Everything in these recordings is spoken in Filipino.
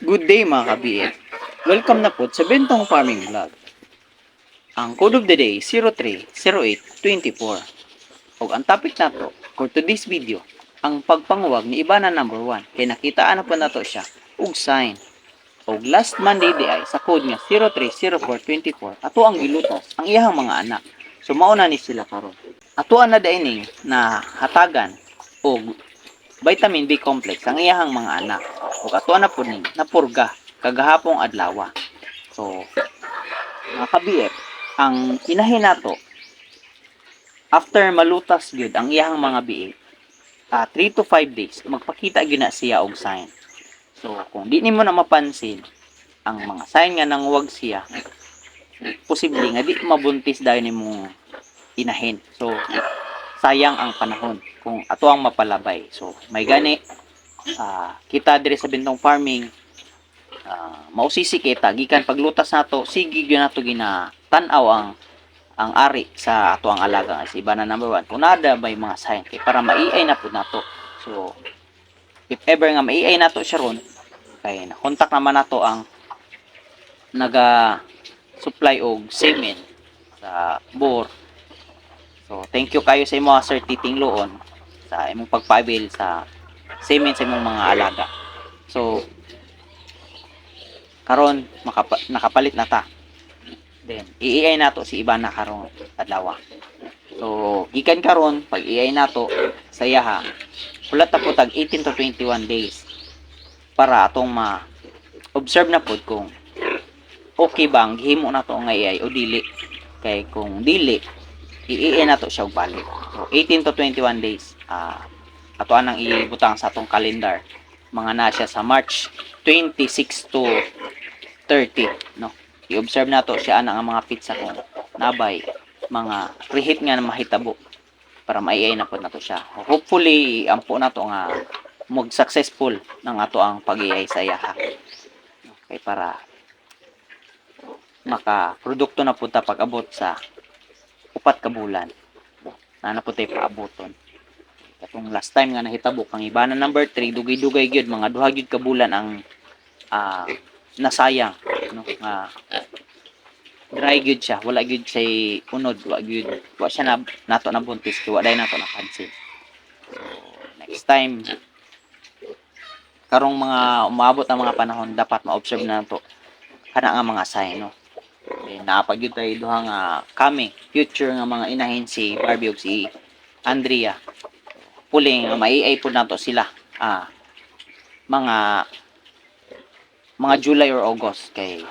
Good day mga kabiit. Welcome na po sa Bentong Farming Vlog. Ang code of the day 030824. O ang topic na to for today's video, ang pagpanguwag ni Ibana number 1. Kaya nakitaan na po na to siya ug sign. O last Monday di ay sa code nga 030424 ato ang gilutas ang iyahang mga anak. So mauna ni sila karon. Ato na dining na hatagan og vitamin B complex ang iyahang mga anak ug ato na po ning napurga kagahapong adlaw. So mga ka-BF, ang inahin nato after malutas gyud ang iyahang mga BF, ah 3 to 5 days magpakita gyud na siya og sign. So kung di nimo na mapansin ang mga sign nga nang wag siya posible nga di mabuntis dahil nimo inahin. So sayang ang panahon kung ato ang mapalabay. So, may gani, ah, kita dire sa bintong farming, ah, mausisi kita, gikan paglutas nato, sige gyud nato gina tan-aw ang ang ari sa ato ang alaga nga si Ibana number 1. Kung nada may mga sign kay para maiay na pud nato. So, if ever nga maiay nato siya ron, kay na contact naman nato ang naga supply og semen sa bore So, thank you kayo sa imong Sir Titing Loon sa imong pagpabil sa semen sa imong mga alaga. So, karon makapa, nakapalit na ta. Then, iiay nato si iba na karon adlaw. So, gikan karon pag iiay nato sa yaha, wala ta po tag 18 to 21 days para atong ma observe na pod kung okay ba ang gihimo na to nga iay o dili kay kung dili i na to siya og balik. So 18 to 21 days. Ah ato anang ibutang sa atong calendar. Mga na siya sa March 26 to 30, no. I-observe nato siya ana nga mga pizza kung nabay mga preheat nga na mahitabo para maiay na po nato siya. Hopefully ampo nato nga mag successful ng ato ang pag-iay sa iyaha. Okay, para maka produkto na punta pag abot sa upat ka bulan. Na po tayo paaboton. Katong last time nga nahitabo kang ibana number 3 dugay-dugay gyud mga duha gyud ka bulan ang ah, nasayang no nga dry gyud siya wala gyud siya unod wala gyud wa siya na nato na buntis kay wa day nato napansin so next time karong mga umabot ang mga panahon dapat ma-observe na nato kana nga mga sign no eh, napag yun tayo duha nga kami future nga mga inahin si Barbie ug si Andrea. Puling nga maiay po nato sila ah mga mga July or August kay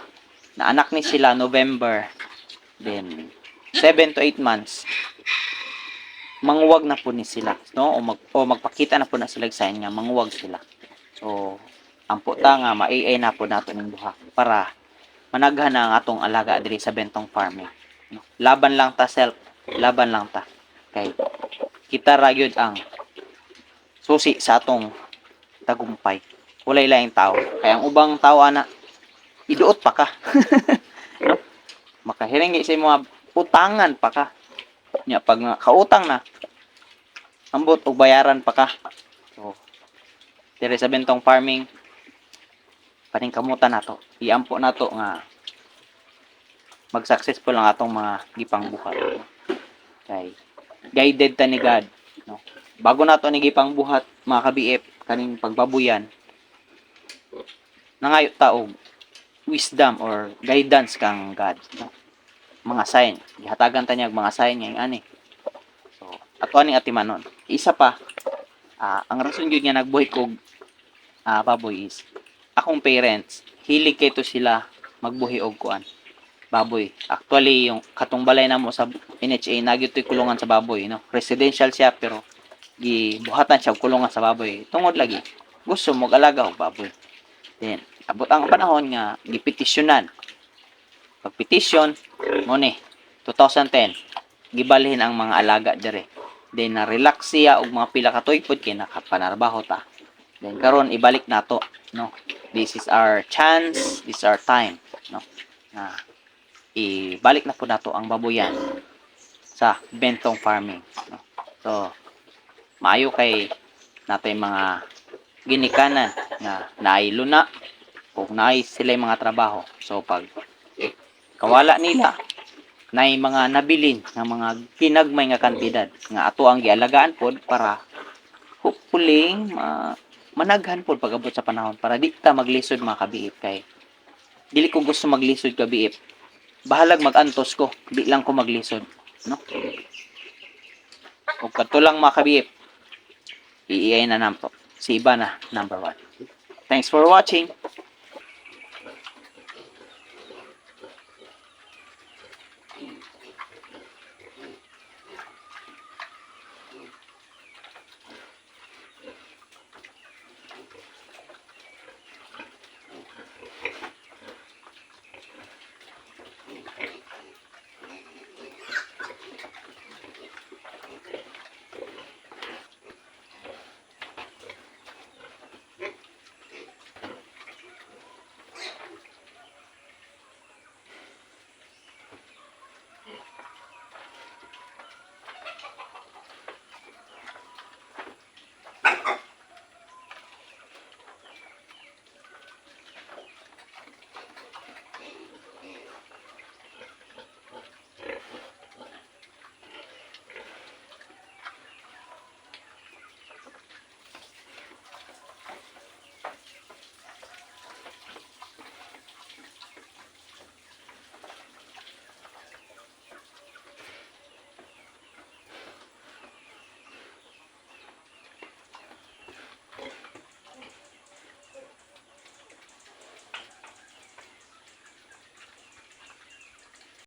naanak ni sila November then 7 to 8 months. Manguwag na po ni sila no? O, mag, o magpakita na po na sila sign nga manguwag sila. So ang puta nga maiay na po nato ning duha para managhan na ang atong alaga diri sa bentong farming. No? Laban lang ta self, laban lang ta. Kay kita ra ang susi sa atong tagumpay. Walay laing tao. Kaya ang ubang tao ana iduot pa ka. no? Makahiringi sa mga utangan pa ka. Nya pag kautang na ambot og bayaran pa ka. So, diri sa bentong farming paningkamutan nato iampo nato nga mag-successful ang atong mga gipang buhat kay guided ta ni God no? Bago nato ni gipang buhat mga ka-BF kaning pagbabuyan nangayo ta og wisdom or guidance kang God no? Mga sign. Gihatagan ta niya og mga sign nga ani. So ato ani atimanon isa pa ah, ang rason gyud nga nagbuhi kog ah, baboy is akong parents, hilig kay to sila magbuhi og kuan. Baboy. Actually, yung katong balay na mo sa NHA, nagyo to'y kulungan sa baboy, no? Residential siya, pero gibuhatan siya og kulungan sa baboy. Tungod lagi, gusto mo alaga og baboy. Then, abot ang panahon nga, gipetisyonan. Pag-petition, mo ni, 2010, gibalhin ang mga alaga dire. Then, na-relax siya og mga pila ka tuig pod kay nakapanarbaho ta. Then, karon ibalik nato, no? this is our chance, this is our time, no? Na ibalik na po nato ang baboyan sa bentong farming, no? So, maayo kay nato yung mga ginikanan na naay luna, kung naay sila mga trabaho. So pag kawala nila na mga nabilin ng mga ginagmay nga kantidad nga ato ang gialagaan pod para hopefully ma managhan pod pag-abot sa panahon para di ta maglisod mga kabiip kay dili ko gusto maglisod kabiip. Bahalag magantos ko di lang ko maglisod no? Ug kadto lang mga kabiip iiyay na nampo si iba na number one. Thanks for watching